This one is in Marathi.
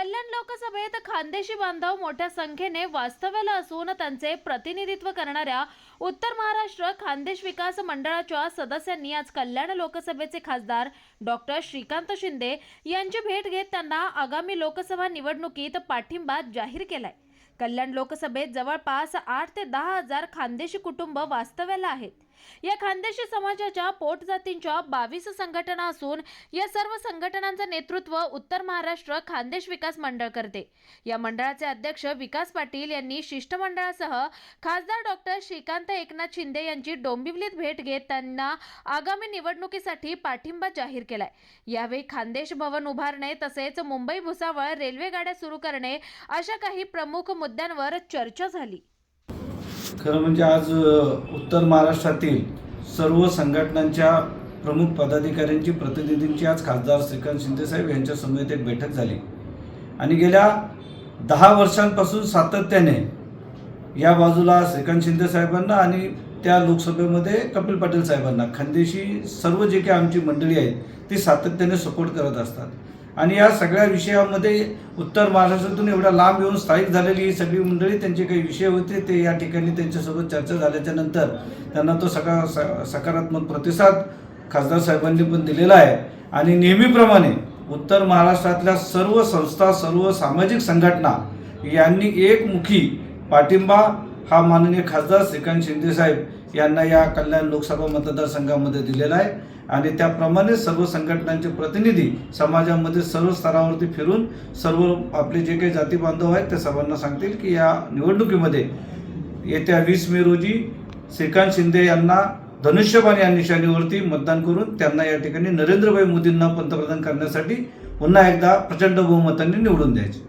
कल्याण लोकसभेत खानदेशी बांधव मोठ्या संख्येने वास्तव्याला असून त्यांचे प्रतिनिधित्व करणाऱ्या उत्तर महाराष्ट्र खानदेश विकास मंडळाच्या सदस्यांनी आज कल्याण लोकसभेचे खासदार डॉक्टर श्रीकांत शिंदे यांची भेट घेत त्यांना आगामी लोकसभा निवडणुकीत पाठिंबा जाहीर केलाय. कल्याण लोकसभेत जवळपास आठ ते दहा हजार खानदेशी कुटुंब वास्तव्याला आहेत. या खानदेशी समाजाच्या पोटजातींच्या बावीस संघटना असून या सर्व संघटनांचं नेतृत्व उत्तर महाराष्ट्र खानदेश विकास मंडळ करते. या मंडळाचे अध्यक्ष विकास पाटील यांनी शिष्टमंडळासह खासदार डॉक्टर श्रीकांत एकनाथ शिंदे यांची डोंबिवलीत भेट घेत त्यांना आगामी निवडणुकीसाठी पाठिंबा जाहीर केलाय. यावेळी खानदेश भवन उभारणे तसेच मुंबई भुसावळ रेल्वे गाड्या सुरू करणे अशा काही प्रमुख मुद्द्यांवर चर्चा झाली. खरं म्हणजे आज उत्तर महाराष्ट्रातील सर्व संघटनांच्या प्रमुख पदाधिकाऱ्यांची प्रतिनिधींची आज खासदार श्रीकांत शिंदेसाहेब यांच्या समवेत एक बैठक झाली. आणि गेल्या दहा वर्षांपासून सातत्याने या बाजूला श्रीकांत शिंदे साहेबांना आणि त्या लोकसभेमध्ये कपिल पाटील साहेबांना खानदेशी सर्व जे काही आमची मंडळी आहेत ती सातत्याने सपोर्ट करत असतात. आणि या सगळ्या विषयामध्ये उत्तर महाराष्ट्रातून एवढ्या लांब येऊन स्थायिक झालेली ही सगळी मंडळी त्यांचे काही विषय होते ते या ठिकाणी त्यांच्यासोबत चर्चा झाल्याच्यानंतर त्यांना तो सका स- सकारात्मक प्रतिसाद खासदार साहेबांनी पण दिलेला आहे. आणि नेहमीप्रमाणे उत्तर महाराष्ट्रातल्या सर्व संस्था सर्व सामाजिक संघटना यांनी एकमुखी पाठिंबा हा माननीय खासदार श्रीकांत शिंदेसाहेब यांना या कल्याण लोकसभा मतदारसंघामध्ये दिलेला आहे. आणि त्याप्रमाणे सर्व संघटनांचे प्रतिनिधी समाजामध्ये सर्व स्तरावरती फिरून सर्व आपले जे काही जाती बांधव आहेत त्या सर्वांना सांगतील की या निवडणुकीमध्ये येत्या वीस मे रोजी श्रीकांत शिंदे यांना धनुष्यबाण या निशाणीवरती मतदान करून त्यांना या ठिकाणी नरेंद्रभाई मोदींना पंतप्रधान करण्यासाठी पुन्हा एकदा प्रचंड बहुमतांनी निवडून द्यायचे.